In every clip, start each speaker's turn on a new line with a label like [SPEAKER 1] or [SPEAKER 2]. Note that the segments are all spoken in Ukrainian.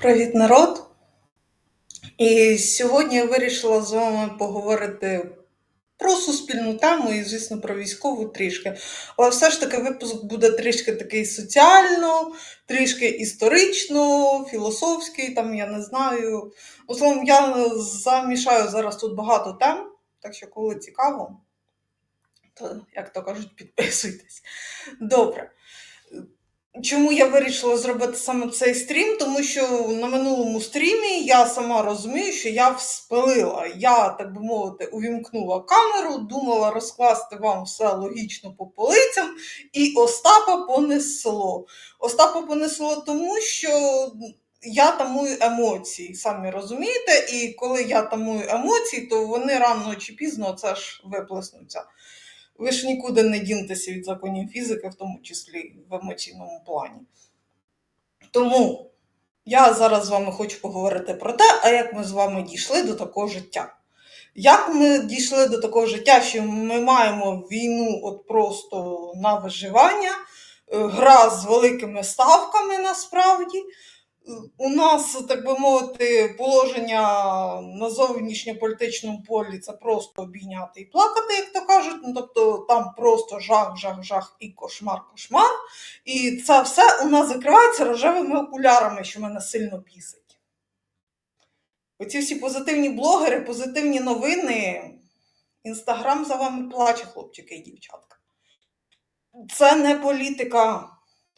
[SPEAKER 1] Привіт, народ! І сьогодні я вирішила з вами поговорити про суспільну тему і, звісно, про військову трішки. Але все ж таки випуск буде трішки такий соціально, трішки історично, філософський, там я не знаю. Словом, я замішаю зараз тут багато тем, так що, коли цікаво, то, як то кажуть, підписуйтесь. Добре. Чому я вирішила зробити саме цей стрім? Тому що на минулому стрімі я сама розумію, що я вспилила. Я, так би мовити, увімкнула камеру, думала розкласти вам все логічно по полицям, і Остапа понесло. Остапа понесло тому, що я тамую емоції, самі розумієте, і коли я тамую емоції, то вони рано чи пізно це ж виплеснуться. Ви ж нікуди не дінетеся від законів фізики, в тому числі в емоційному плані. Тому я зараз з вами хочу поговорити про те, а як ми з вами дійшли до такого життя. Як ми дійшли до такого життя, що ми маємо війну от просто на виживання, е, гра з великими ставками насправді, у нас, так би мовити, положення на зовнішньополітичному полі це просто обійняти і плакати, як то кажуть. Ну, Тобто там просто жах, жах, жах і кошмар, кошмар. І це все у нас закривається рожевими окулярами, що мене сильно бісить. Оці всі позитивні блогери, позитивні новини. Інстаграм за вами плаче, хлопчики і дівчатка. Це не політика.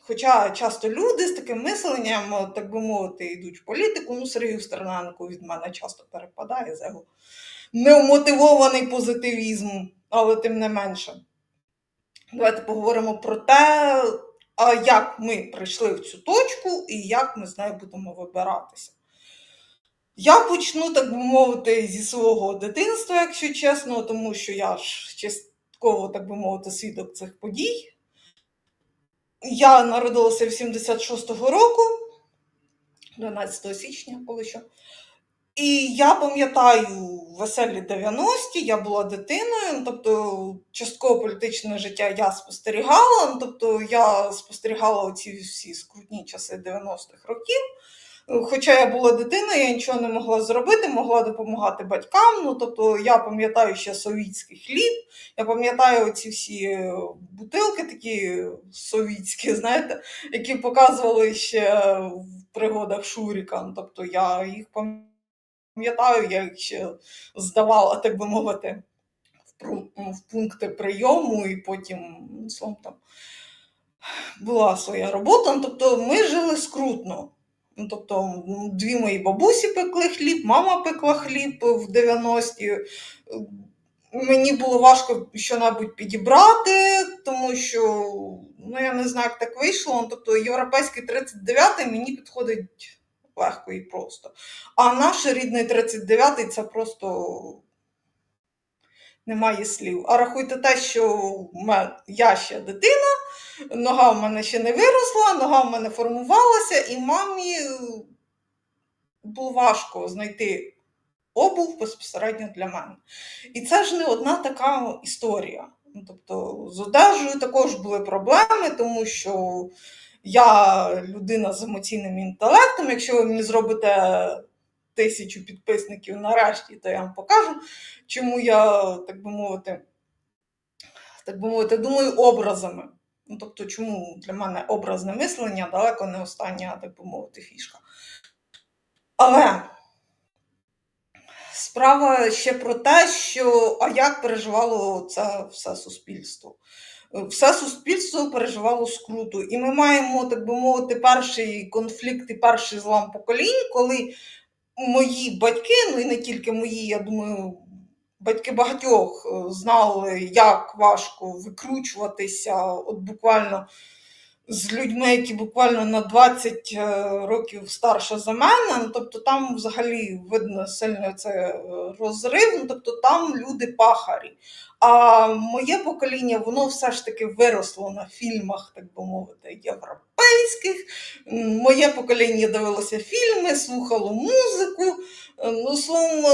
[SPEAKER 1] Хоча часто люди з таким мисленням, так би мовити, йдуть в політику, ну Сергію Стерненку від мене часто перепадає з його неумотивований позитивізм, але тим не менше. Давайте поговоримо про те, як ми прийшли в цю точку і як ми з нею будемо вибиратися. Я почну, так би мовити, зі свого дитинства, якщо чесно, тому що я ж частково, так би мовити, свідок цих подій. Я народилася в 76-го року, 12 січня, коли що. І я пам'ятаю веселі 90-ті, я була дитиною, ну, тобто частково політичне життя я спостерігала, ну, тобто я спостерігала оці всі скрутні часи 90-х років. Хоча я була дитиною, я нічого не могла зробити, могла допомагати батькам. Ну, тобто я пам'ятаю ще совітський хліб, я пам'ятаю ці всі бутилки такі совітські, знаєте, які показували ще в пригодах Шуріка. Тобто я їх пам'ятаю, я їх ще здавала, так би мовити, в пункти прийому, і потім ну, словом, там була своя робота. Ну, тобто ми жили скрутно. Ну, Тобто дві мої бабусі пекли хліб, мама пекла хліб в 90-ті. Мені було важко що-небудь підібрати, тому що ну, я не знаю, як так вийшло. Ну, тобто європейський 39-й мені підходить легко і просто. А наш рідний 39-й це просто немає слів. А рахуйте те, що я ще дитина, нога в мене ще не виросла, нога в мене формувалася, і мамі було важко знайти обув безпосередньо для мене. І це ж не одна така історія. Ну, Тобто з одежею також були проблеми, тому що я людина з емоційним інтелектом. Якщо ви мені зробите тисячу підписників нарешті, то я вам покажу, чому я, так би мовити, так би мовити, думаю образами. Ну, Тобто, чому для мене образне мислення далеко не остання, так би мовити, фішка. Але справа ще про те, що а як переживало це все суспільство. Все суспільство переживало скруту. І ми маємо, так би мовити, перший конфлікт і перший злам поколінь, коли мої батьки, ну і не тільки мої, я думаю, батьки багатьох е, знали, як важко викручуватися, от буквально з людьми, які буквально на 20 е, років старше за мене. Ну, Тобто там взагалі видно сильно це е, розрив, ну, тобто там люди пахарі. А моє покоління, воно все ж таки виросло на фільмах, так би мовити, європейських. Моє покоління дивилося фільми, слухало музику. Ну, словом,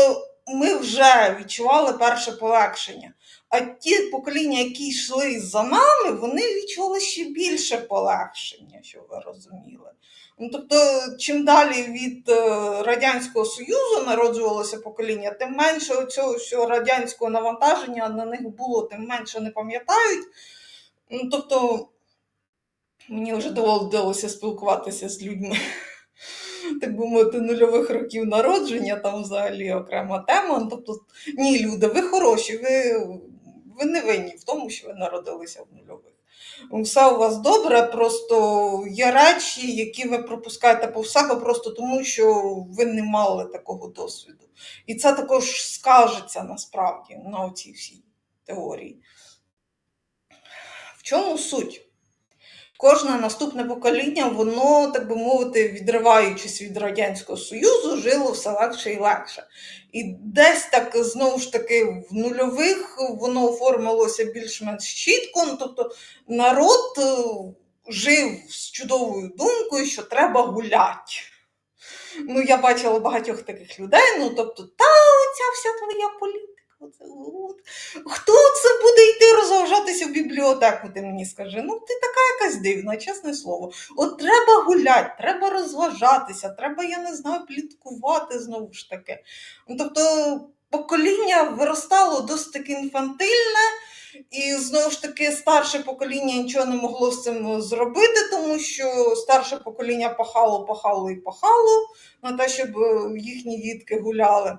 [SPEAKER 1] ми вже відчували перше полегшення. А ті покоління, які йшли за нами, вони відчули ще більше полегшення, що ви розуміли. Ну, тобто, чим далі від е, Радянського Союзу народжувалося покоління, тим менше цього всього радянського навантаження на них було, тим менше не пам'ятають. Ну, тобто, мені вже доводилося спілкуватися з людьми, так би мовити, нульових років народження, там взагалі окрема тема. Ну, Тобто, ні, люди, ви хороші, ви, ви не винні в тому, що ви народилися в нульових. Все у вас добре, просто є речі, які ви пропускаєте повз себе просто тому, що ви не мали такого досвіду. І це також скажеться насправді на оцій всій теорії. В чому суть? Кожне наступне покоління, воно, так би мовити, відриваючись від Радянського Союзу, жило все легше і легше. І десь так знову ж таки в нульових воно оформилося більш-менш чітко. Ну, тобто народ е, жив з чудовою думкою, що треба гуляти. Ну, я бачила багатьох таких людей. Ну, тобто, та оця вся твоя політика. Оце. Хто це буде йти розважатися в бібліотеку, ти мені скажи? Ну, ти така якась дивна, чесне слово. От треба гуляти, треба розважатися, треба, я не знаю, пліткувати знову ж таки. Ну, тобто покоління виростало досить таки інфантильне, і знову ж таки старше покоління нічого не могло з цим зробити, тому що старше покоління пахало, пахало і пахало на те, щоб е, їхні дітки гуляли.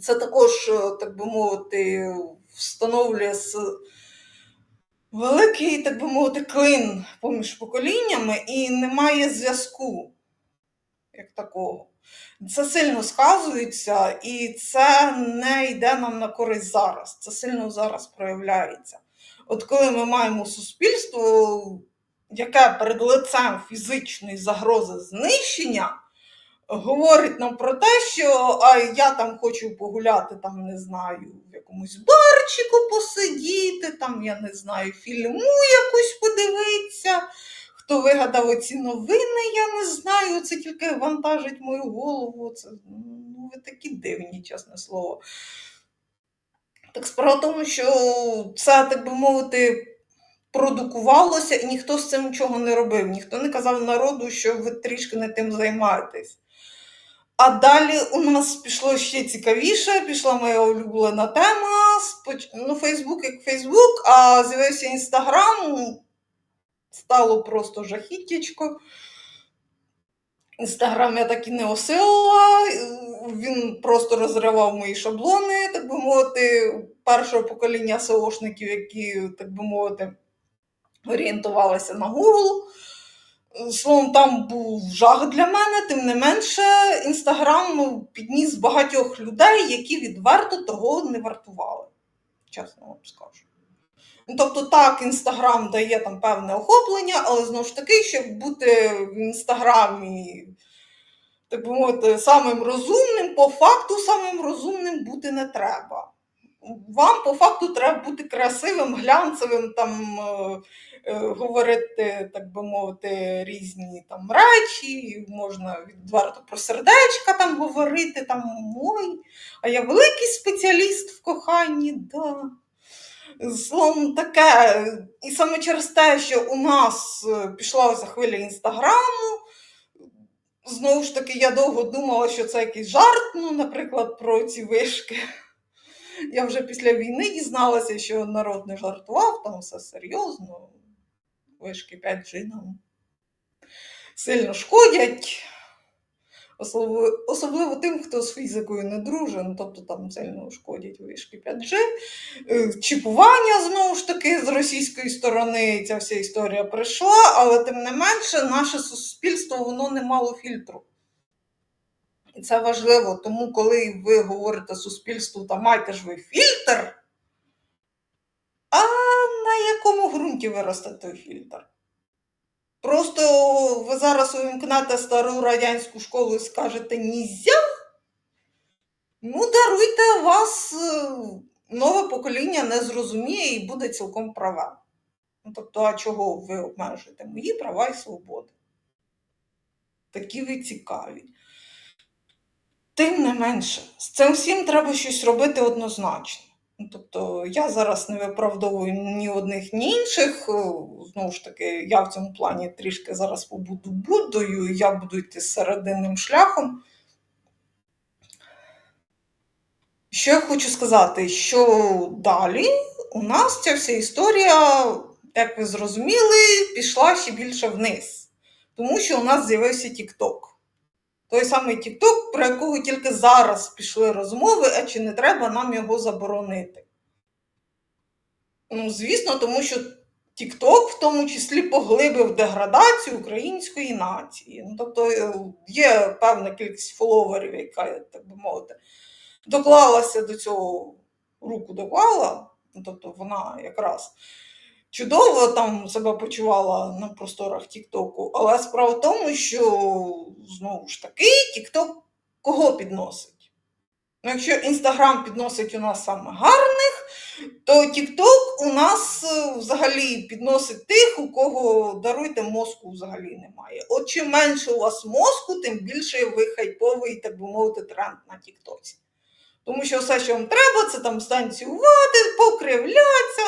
[SPEAKER 1] Це також, е, так би мовити, встановлює великий, так би мовити, клин поміж поколіннями і немає зв'язку як такого. Це сильно сказується, і це не йде нам на користь зараз. Це сильно зараз проявляється. От коли ми маємо суспільство, яке перед лицем фізичної загрози знищення, говорить нам про те, що а я там хочу погуляти, там не знаю, в якомусь барчику посидіти, там я не знаю, фільму якусь подивитися. Хто вигадав оці новини, я не знаю. Це тільки вантажить мою голову. Це, ну, ви такі дивні, чесне слово. Так справа в тому, що це, так би мовити, продукувалося, і ніхто з цим нічого не робив. Ніхто не казав народу, що ви трішки не тим займаєтесь. А далі у нас пішло ще цікавіше, пішла моя улюблена тема. Споч- Ну, Фейсбук як Фейсбук, а з'явився Інстаграм, стало просто жахіттячко. Інстаграм я так і не осилила, він просто розривав мої шаблони, так би мовити, першого покоління СОшників, які, так би мовити, орієнтувалися на Google. Словом, там був жах для мене, тим не менше, Інстаграм ну, підніс багатьох людей, які відверто того не вартували. Чесно вам скажу. Ну, Тобто, так, Інстаграм дає там певне охоплення, але знову ж таки, щоб бути в Інстаграмі, так би мовити, самим розумним, по факту самим розумним бути не треба. Вам по факту треба бути красивим, глянцевим, там, е, говорити, так би мовити, різні там речі, можна відверто про сердечка там говорити, там ой, а я великий спеціаліст в коханні, да. Словом, таке. І саме через те, що у нас е, пішла ось хвиля інстаграму. Знову ж таки, я довго думала, що це якийсь жарт, ну, наприклад, про ці вишки. Я вже після війни дізналася, що народ не жартував, там все серйозно. Вишки 5G нам сильно шкодять. Особливо, особливо тим, хто з фізикою не дружен, тобто там сильно шкодять вишки 5G. Е, Чіпування знову ж таки з російської сторони ця вся історія прийшла, але тим не менше, наше суспільство воно не мало фільтру. І це важливо, тому коли ви говорите суспільству, та майте ж ви фільтр, а на якому виросте той фільтр? Просто ви зараз увімкнете стару радянську школу і скажете нізя. Ну, даруйте, вас е, нове покоління не зрозуміє і буде цілком праве. Ну, тобто, а чого ви обмежуєте мої права і свободи? Такі ви цікаві. Тим не менше, з цим всім треба щось робити однозначно. Ну, тобто я зараз не виправдовую ні одних, ні інших. Знову ж таки, я в цьому плані трішки зараз побуду Буддою, я буду йти серединним шляхом. Що я хочу сказати, що далі у нас ця вся історія, як ви зрозуміли, пішла ще більше вниз. Тому що у нас з'явився TikTok. Той самий TikTok, про якого тільки зараз пішли розмови, а чи не треба нам його заборонити. Ну, звісно, тому що TikTok в тому числі поглибив деградацію української нації. Ну, тобто е, є певна кількість фоловерів, яка, так би мовити, доклалася до цього руку доклала, ну, тобто вона якраз чудово там себе почувала на просторах Тіктоку, але справа в тому, що знову ж таки Тікток кого підносить? Ну, якщо Інстаграм підносить у нас саме гарних, то Тікток у нас е, взагалі підносить тих, у кого даруйте мозку взагалі немає. От чим менше у вас мозку, тим більше ви хайповий, так би мовити, тренд на Тіктоці. Тому що все, що вам треба, це там станцювати, покривлятися,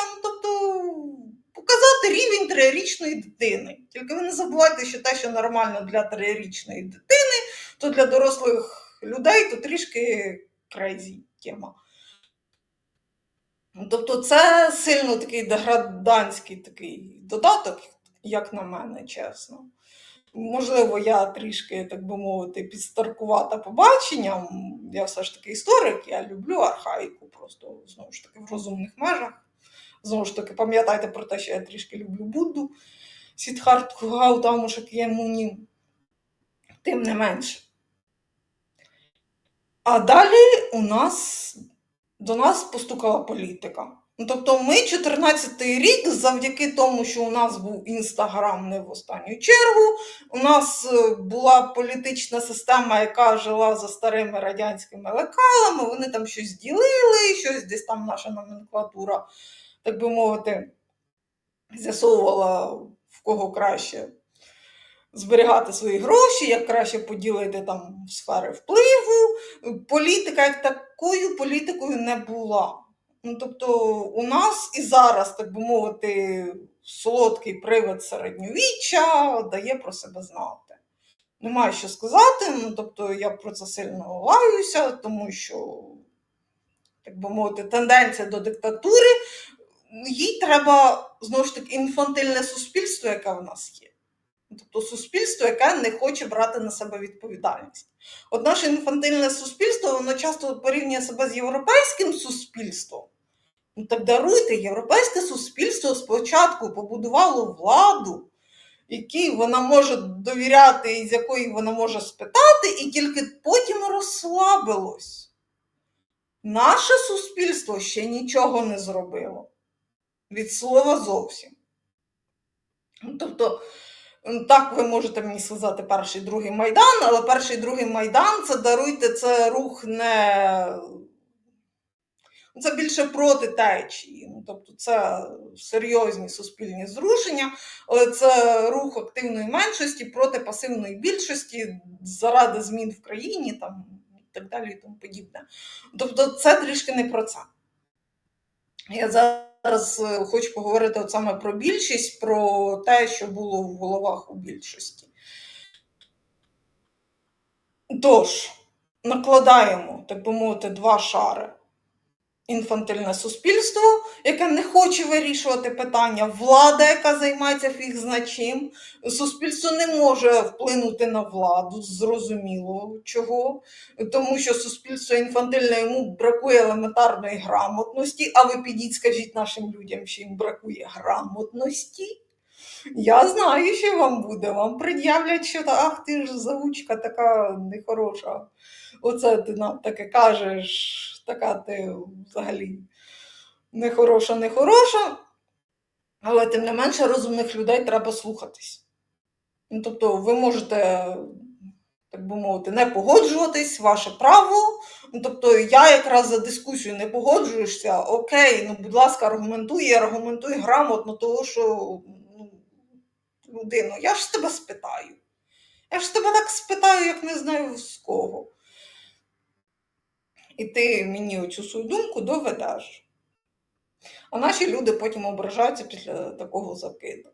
[SPEAKER 1] показати рівень трирічної дитини. Тільки ви не забувайте, що те, що нормально для трирічної дитини, то для дорослих людей то трішки крейзі тема. Тобто це сильно такий деградантський такий додаток, як на мене, чесно. Можливо, я трішки, так би мовити, підстаркувата побаченням. Я все ж таки історик, я люблю архаїку, просто знову ж таки в розумних межах. Знову ж таки, пам'ятайте про те, що я трішки люблю Будду, Сідхарту Гаутаму Шак'ємуні. Тим не менше. А далі у нас до нас постукала політика. Ну, тобто, ми 14-й рік, завдяки тому, що у нас був інстаграм не в останню чергу, у нас е, була політична система, яка жила за старими радянськими лекалами, вони там щось ділили, щось десь там наша номенклатура, так би мовити, з'ясовувала в кого краще зберігати свої гроші, як краще поділити там сфери впливу. Політика як такою політикою не була. Ну, тобто, у нас і зараз, так би мовити, солодкий привид середньовіччя дає про себе знати. Немає що сказати, ну, тобто я про це сильно лаюся, тому що, так би мовити, тенденція до диктатури, їй треба знову ж таки інфантильне суспільство, яке в нас є. Тобто суспільство, яке не хоче брати на себе відповідальність. От наше інфантильне суспільство, воно часто порівнює себе з європейським суспільством. Ну так даруйте, європейське суспільство спочатку побудувало владу, якій вона може довіряти і з якої вона може спитати, і тільки потім розслабилось. Наше суспільство ще нічого не зробило. Від слова зовсім. Ну, Тобто, так, ви можете мені сказати перший другий майдан, але перший другий майдан це даруйте, це рух не. Це більше проти течії. Ну, тобто це серйозні суспільні зрушення, але це рух активної меншості проти пасивної більшості заради змін в країні там, і так далі і тому подібне. Тобто це трішки не про це. Я зараз е, хочу поговорити от саме про більшість, про те, що було в головах у більшості. Тож, накладаємо, так би мовити, два шари. Інфантильне суспільство, яке не хоче вирішувати питання, влада, яка займається фіг зна чим. Суспільство не може вплинути на владу, зрозуміло чого, тому що суспільство інфантильне йому бракує елементарної грамотності, а ви підіть, скажіть нашим людям, що їм бракує грамотності. Я знаю, що вам буде. Вам пред'являть, що ах, ти ж заучка така нехороша. Оце ти нам таке кажеш, така ти взагалі нехороша, нехороша. Але тим не менше розумних людей треба слухатись. Ну, тобто, ви можете, так би мовити, не погоджуватись, ваше право. Ну, тобто, я якраз за дискусію не погоджуюся, окей, ну, будь ласка, аргументуй, і аргументуй грамотно, того, що ну, людину, я ж тебе спитаю. Я ж тебе так спитаю, як не знаю з кого. І ти мені оцю свою думку доведеш. А наші люди потім ображаються після такого закиду.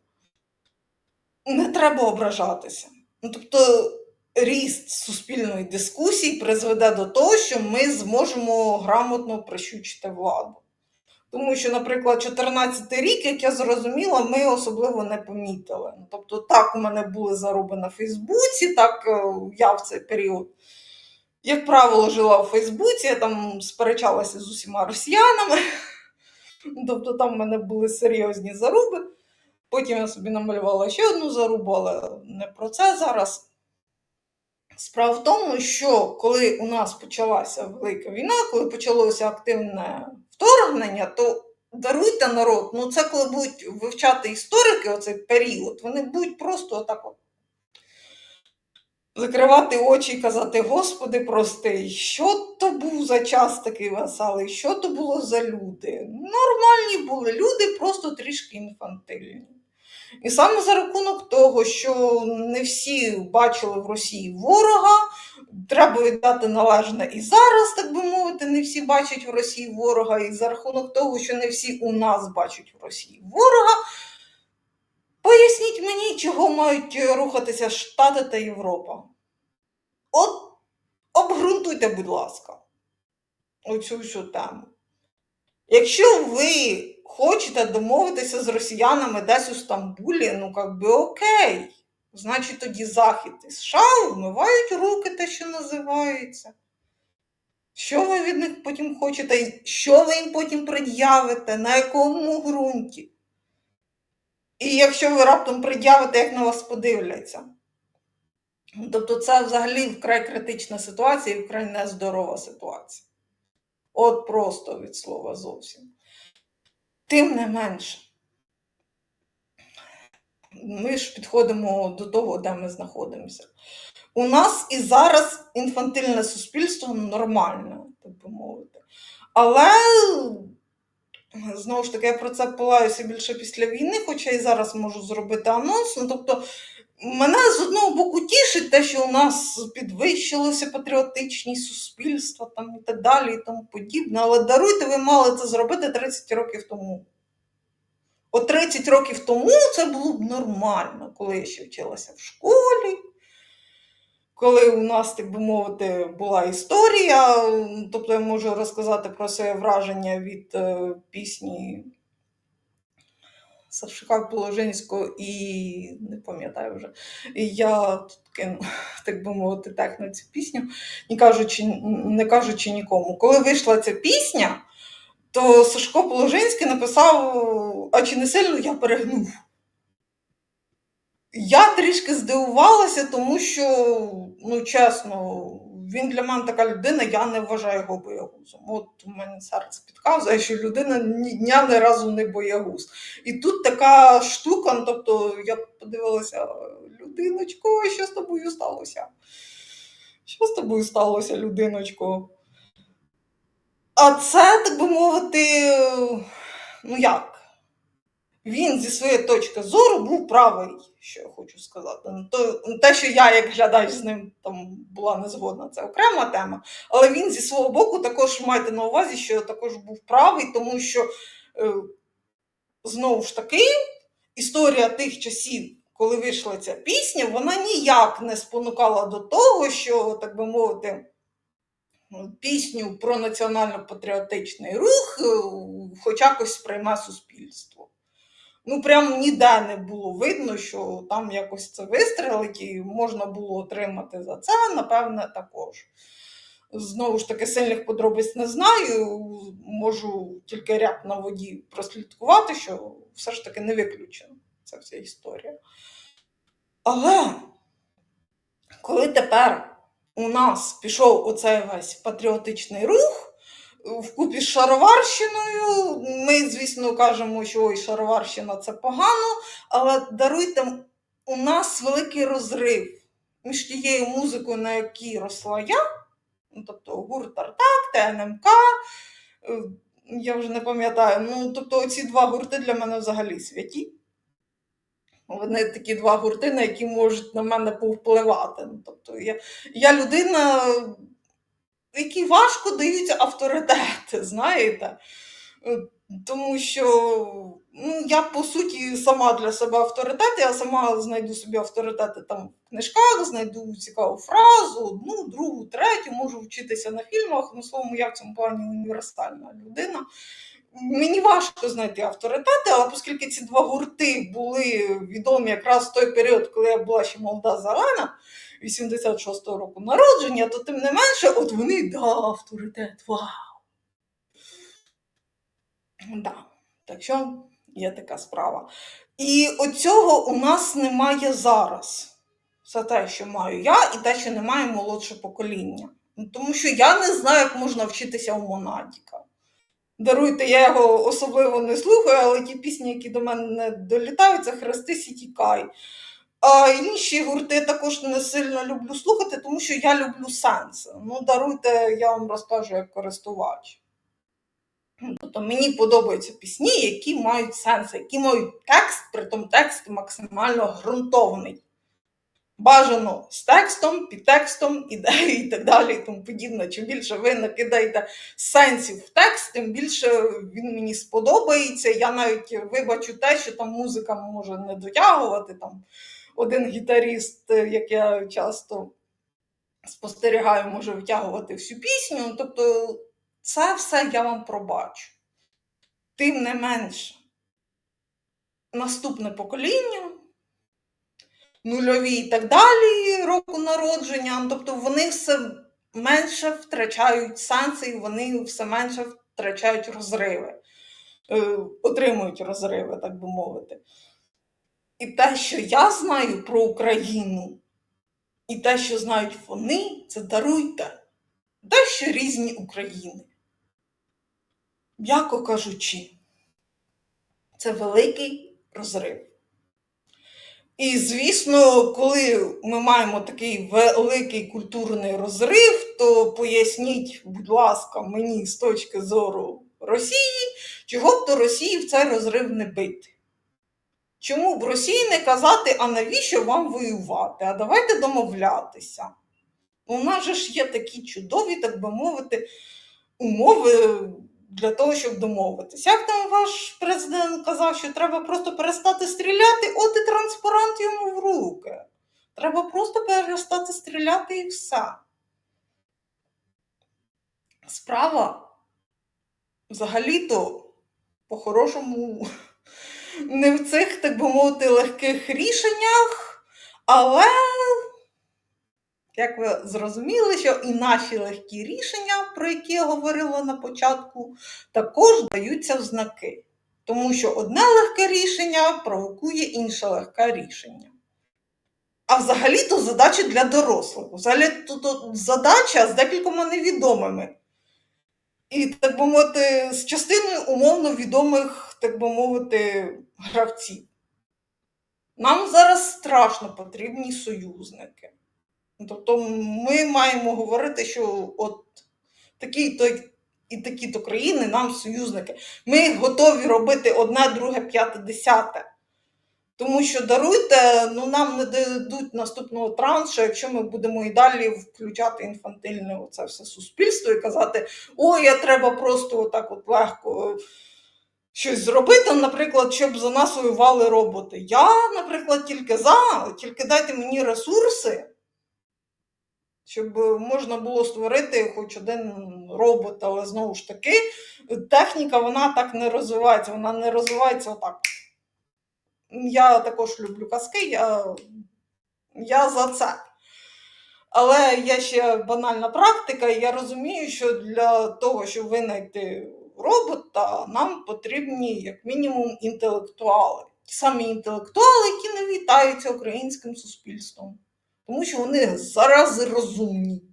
[SPEAKER 1] Не треба ображатися. Ну, тобто, ріст суспільної дискусії призведе до того, що ми зможемо грамотно прищучити владу. Тому що, наприклад, 14 рік, як я зрозуміла, ми особливо не помітили. Тобто, так, у мене були заруби на Фейсбуці, так е, я в цей період, як правило, жила в Фейсбуці, я там сперечалася з усіма росіянами. Тобто там в мене були серйозні заруби. Потім я собі намалювала ще одну зарубу, але не про це зараз. Справа в тому, що коли у нас почалася велика війна, коли почалося активне вторгнення, то даруйте народ, ну це коли будуть вивчати історики оцей період, вони будуть просто отак от закривати очі і казати: Господи, прости, що то був за час такий веселий, що то було за люди? Нормальні були люди, просто трішки інфантильні. І саме за рахунок того, що не всі бачили в Росії ворога, треба віддати належне і зараз, так би мовити, не всі бачать в Росії ворога, і за рахунок того, що не всі у нас бачать в Росії ворога. Поясніть мені, чого мають рухатися Штати та Європа. От обґрунтуйте, будь ласка, оцю всю тему. Якщо ви хочете домовитися з росіянами десь у Стамбулі, ну як би окей. Значить, тоді Захід і США вмивають руки, те, що називається. Що ви від них потім хочете? Що ви їм потім пред'явите? На якому ґрунті? І якщо ви раптом пред'явите, як на вас подивляться? Тобто, це взагалі вкрай критична ситуація і вкрай нездорова ситуація. От просто від слова зовсім. Тим не менше, ми ж підходимо до того, де ми знаходимося. У нас і зараз інфантильне суспільство нормальне, так би мовити. Але знову ж таки, я про це палаюся більше після війни, хоча і зараз можу зробити анонс. Ну, тобто, мене з одного боку тішить те, що у нас підвищилося патріотичність суспільства там, і так далі, і тому подібне. Але даруйте, ви мали це зробити 30 років тому. От 30 років тому це було б нормально, коли я ще вчилася в школі, коли у нас, так би мовити, була історія. Тобто я можу розказати про своє враження від е, пісні Савшика Положинського і не пам'ятаю вже. І я тут кину, так би мовити, на цю пісню, не кажучи, не кажучи нікому. Коли вийшла ця пісня, то Сашко Положинський написав, а чи не сильно я перегнув. Я трішки здивувалася, тому що, ну чесно, він для мене така людина, я не вважаю його боягузом. От у мене серце підказує, що людина ні дня ні разу не боягуз. І тут така штука, ну, тобто я подивилася, людиночко, що з тобою сталося? Що з тобою сталося, людиночко? А це, так би мовити, ну як? Він зі своєї точки зору був правий, що я хочу сказати. Ну, то, те, що я, як глядач, з ним там була не згодна, це окрема тема. Але він зі свого боку також майте на увазі, що також був правий, тому що е, знову ж таки історія тих часів, коли вийшла ця пісня, вона ніяк не спонукала до того, що, так би мовити, пісню про національно-патріотичний рух, е, хоч якось сприйме суспільство. Ну, прям ніде не було видно, що там якось це вистрелить, і можна було отримати за це, напевне, також. Знову ж таки, сильних подробиць не знаю. Можу тільки ряд на воді прослідкувати, що все ж таки не виключено ця вся історія. Але коли тепер у нас пішов оцей весь патріотичний рух, вкупі з шароварщиною. Ми, звісно, кажемо, що ой, шароварщина це погано, але даруйте, у нас великий розрив між тією музикою, на якій росла я, ну, тобто гурт Артак, ТНМК. е, Я вже не пам'ятаю. Ну, тобто, ці два гурти для мене взагалі святі. Вони такі два гурти, на які можуть на мене повпливати. Ну, Тобто, я, я людина, якій важко даються авторитети, знаєте. Е, Тому що ну, я по суті сама для себе авторитет, я сама знайду собі авторитети там в книжках, знайду цікаву фразу, одну, другу, третю, можу вчитися на фільмах. Ну, словом, я в цьому плані універсальна людина. Мені важко знайти авторитети, але оскільки ці два гурти були відомі якраз в той період, коли я була ще молода зелена, 86-го року народження, то тим не менше, от вони да, авторитет, вау. Да. Так що є така справа. І оцього у нас немає зараз. Все те, що маю я, і те, що немає молодше покоління. Тому що я не знаю, як можна вчитися у Монатіка. Даруйте, я його особливо не слухаю, але ті пісні, які до мене не долітають, це Хрестись і тікай. А інші гурти також не сильно люблю слухати, тому що я люблю сенси. Ну, даруйте, я вам розкажу як користувач. Тобто мені подобаються пісні, які мають сенс, які мають текст, при тому текст максимально ґрунтовний. Бажано з текстом, підтекстом, ідеєю і так далі, і тому подібне. Чим більше ви накидаєте сенсів в текст, тим більше він мені сподобається. Я навіть вибачу те, що там музика може не дотягувати. Там один гітаріст, як я часто спостерігаю, може витягувати всю пісню. Тобто це все я вам пробачу. Тим не менше, наступне покоління, нульові і так далі року народження, тобто вони все менше втрачають сенси, і вони все менше втрачають розриви, е, отримують розриви, так би мовити. І те, що я знаю про Україну, і те, що знають вони, це даруйте дещо різні України. М'яко кажучи, це великий розрив. І, звісно, коли ми маємо такий великий культурний розрив, то поясніть, будь ласка, мені з точки зору Росії, чого б то Росії в цей розрив не бити. Чому б Росії не казати, а навіщо вам воювати? А давайте домовлятися. У нас же ж є такі чудові, так би мовити, умови для того, щоб домовитися. Як там ваш президент казав, що треба просто перестати стріляти, от і транспарант йому в руки. Треба просто перестати стріляти і все. Справа взагалі-то по-хорошому не в цих, так би мовити, легких рішеннях, але, як ви зрозуміли, що і наші легкі рішення, про які я говорила на початку, також даються в знаки. Тому що одне легке рішення провокує інше легке рішення. А взагалі-то задача для дорослих. Взагалі то задача з декількома невідомими. І, так би мовити, з частиною умовно відомих, так би мовити, гравців. Нам зараз страшно потрібні союзники. Тобто ми маємо говорити, що от такі-то і такі-то країни нам союзники. Ми готові робити одне, друге, п'яте, десяте. Тому що даруйте, ну нам не дадуть наступного траншу, якщо ми будемо і далі включати інфантильне оце все суспільство і казати, ой, я треба просто отак от легко щось зробити, наприклад, щоб за нас воювали роботи. Я, наприклад, тільки за, тільки дайте мені ресурси, щоб можна було створити хоч один робот, але знову ж таки, техніка вона так не розвивається, вона не розвивається отак. Я також люблю казки, я, я за це. Але є ще банальна практика, і я розумію, що для того, щоб винайти робота, нам потрібні, як мінімум, інтелектуали. Ті самі інтелектуали, які не вітаються українським суспільством. Тому що вони зарази розумні.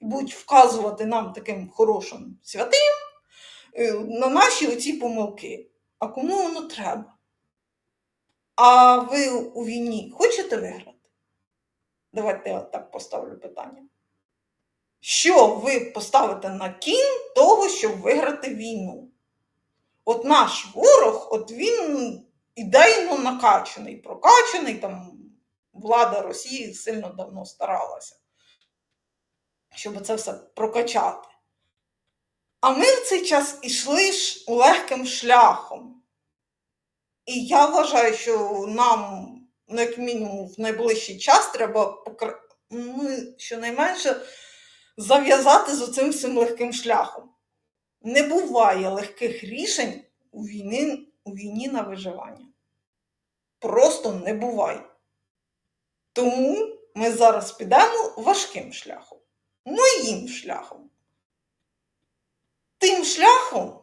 [SPEAKER 1] Будуть вказувати нам таким хорошим святим е, на наші оці помилки. А кому воно треба? А ви у війні хочете виграти? Давайте я так поставлю питання. Що ви поставите на кін того, щоб виграти війну? От наш ворог, от він ідейно накачаний, прокачаний, там влада Росії сильно давно старалася, щоб це все прокачати. А ми в цей час ішли ж легким шляхом. І я вважаю, що нам, ну, як мінімум, в найближчий час треба покр... ну, щонайменше зав'язати з оцим всім легким шляхом. Не буває легких рішень у війні, у війні на виживання. Просто не буває. Тому ми зараз підемо важким шляхом, моїм шляхом. Тим шляхом,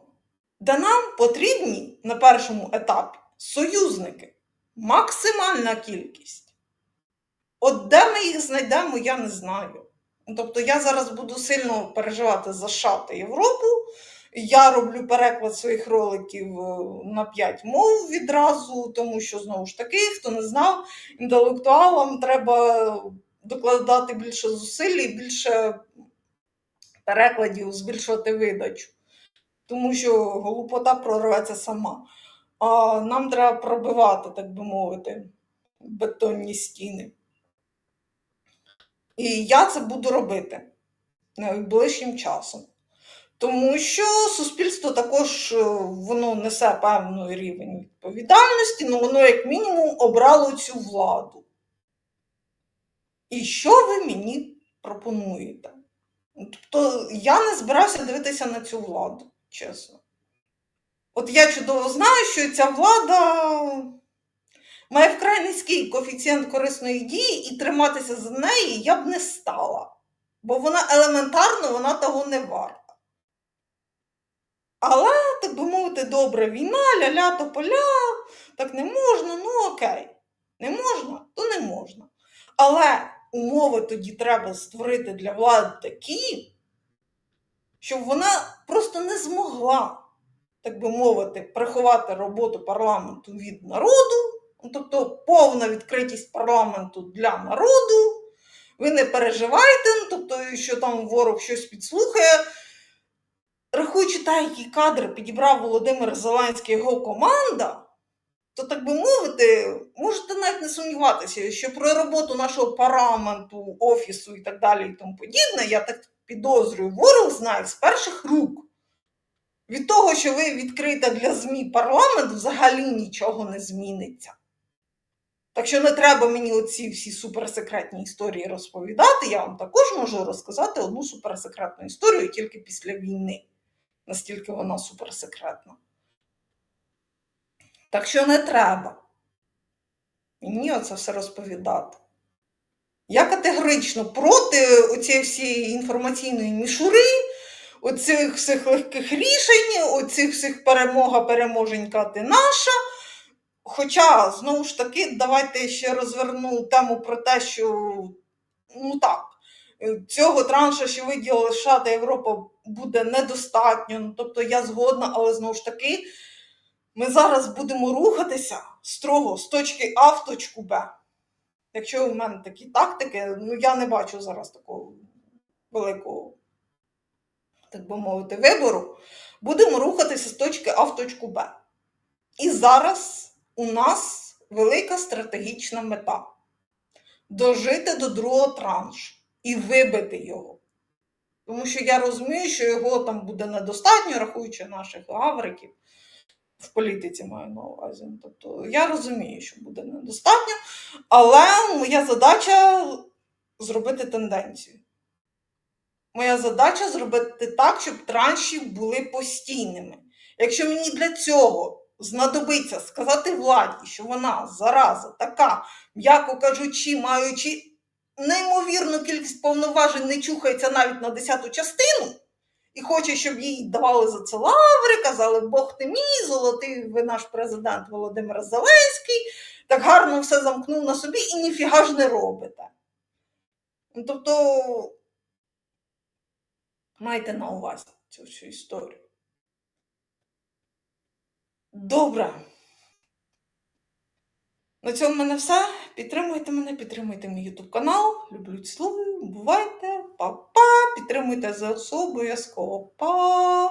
[SPEAKER 1] де нам потрібні на першому етапі союзники, максимальна кількість. От де ми їх знайдемо, я не знаю. Тобто я зараз буду сильно переживати за США та Європу. Я роблю переклад своїх роликів е, на 5 мов відразу, тому що, знову ж таки, хто не знав, інтелектуалам треба докладати більше зусиль і більше перекладів, збільшувати видачу. Тому що голупота прорветься сама. А нам треба пробивати, так би мовити, бетонні стіни. І я це буду робити найближчим часом. Тому що суспільство також е, воно несе певний рівень відповідальності, але воно, як мінімум, обрало цю владу. І що ви мені пропонуєте? Тобто я не збирався дивитися на цю владу, чесно. От я чудово знаю, що ця влада має вкрай низький коефіцієнт корисної дії, і триматися за неї я б не стала. Бо вона елементарно вона того не варта. Але, так би мовити, добра війна, ля-ля тополя, так не можна, ну окей. Не можна, то не можна. Але умови тоді треба створити для влади такі, щоб вона просто не змогла, так би мовити, приховати роботу парламенту від народу, тобто повна відкритість парламенту для народу. Ви не переживайте, ну, тобто, що там ворог щось підслухає. Рахуючи та, які кадри підібрав Володимир Зеленський його команда, то, так би мовити, можете навіть не сумніватися, що про роботу нашого парламенту, офісу і так далі, і тому подібне, я так підозрюю, ворог знає з перших рук. Від того, що ви відкриєте для ЗМІ парламент, взагалі нічого не зміниться. Так що не треба мені оці всі суперсекретні історії розповідати. Я вам також можу розказати одну суперсекретну історію тільки після війни, настільки вона суперсекретна. Так що не треба мені оце все розповідати. Я категорично проти оцієї всієї інформаційної мішури, оцих всіх легких рішень, оцих всіх перемога, переможенька ти наша. Хоча, знову ж таки, давайте ще розверну тему про те, що ну так, цього транша, що виділили США та Європа, буде недостатньо. Ну, Тобто я згодна, але знову ж таки, ми зараз будемо рухатися строго з точки А в точку Б. Якщо у мене такі тактики, ну я не бачу зараз такого великого, так би мовити, вибору, будемо рухатися з точки А в точку Б. І зараз у нас велика стратегічна мета дожити до другого траншу і вибити його. Тому що я розумію, що його там буде недостатньо, рахуючи наших гавриків. В політиці маю на увазі. Тобто я розумію, що буде недостатньо, але моя задача зробити тенденцію. Моя задача зробити так, щоб транші були постійними. Якщо мені для цього знадобиться сказати владі, що вона зараза така, м'яко кажучи, маючи неймовірну кількість повноважень, не чухається навіть на десяту частину, і хоче, щоб їй давали за це лаври, казали, Бог ти мій, золотий ви наш президент Володимир Зеленський, так гарно все замкнув на собі і ніфіга ж не робите. Ну, Тобто, майте на увазі цю всю історію. Добре. На цьому в мене все. Підтримуйте мене, підтримуйте мій YouTube канал. Люблю цілую. Бувайте, па-па! Підтримуйте ЗСУ обов'язково. Па!